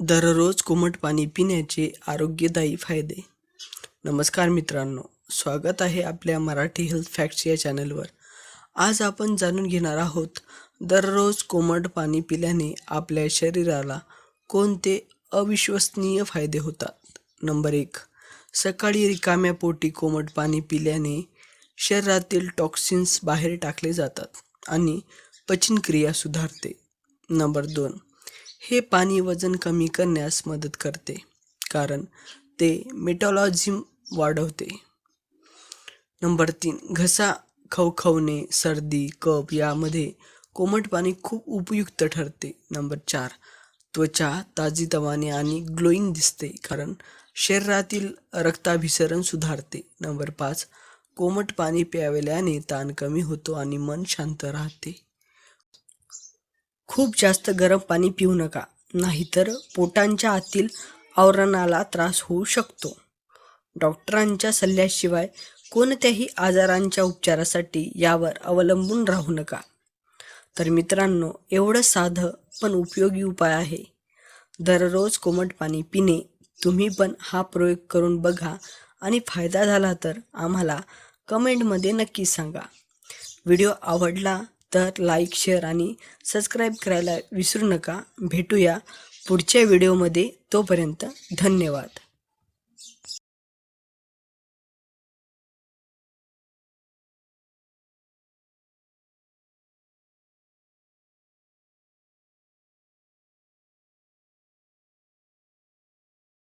दररोज कोमट पाणी पिण्याचे आरोग्यदायी फायदे. नमस्कार मित्रांनो स्वागत आहे आपल्या मराठी हेल्थ फॅक्ट्स या चॅनलवर आज आपण जाणून घेणार आहोत दररोज कोमट पाणी पिल्याने आपल्या शरीराला कोणते अविश्वसनीय फायदे होतात? नंबर एक सकाळी रिकाम्या पोटी कोमट पाणी पिल्याने शरीरातील टॉक्सिन्स बाहेर टाकले जातात आणि पचनक्रिया सुधारते. नंबर दोन हे पाणी वजन कमी करण्यास मदत करते कारण ते मेटॉलॉजिम वाढवते. नंबर तीन घसा खवखवणे सर्दी कप यामध्ये कोमट पाणी खूप उपयुक्त ठरते. नंबर चार त्वचा ताजीतवाने आणि ग्लोईंग दिसते कारण शरीरातील रक्ताभिसरण सुधारते. नंबर पाच कोमट पाणी प्यावल्याने ताण कमी होतो आणि मन शांत राहते. खूप जास्त गरम पाणी पिऊ नका नाहीतर पोटांच्या आतील आवरणाला त्रास होऊ शकतो. डॉक्टरांच्या सल्ल्याशिवाय कोणत्याही आजारांच्या उपचारासाठी यावर अवलंबून राहू नका. तर मित्रांनो एवढं साधं पण उपयोगी उपाय आहे. दररोज कोमट पाणी पिणे तुम्ही पण हा प्रयोग करून बघा आणि फायदा झाला तर आम्हाला कमेंटमध्ये नक्की सांगा. व्हिडिओ आवडला तर लाईक शेअर आणि सबस्क्राईब करायला विसरू नका. भेटूया पुढच्या व्हिडिओमध्ये तोपर्यंत धन्यवाद.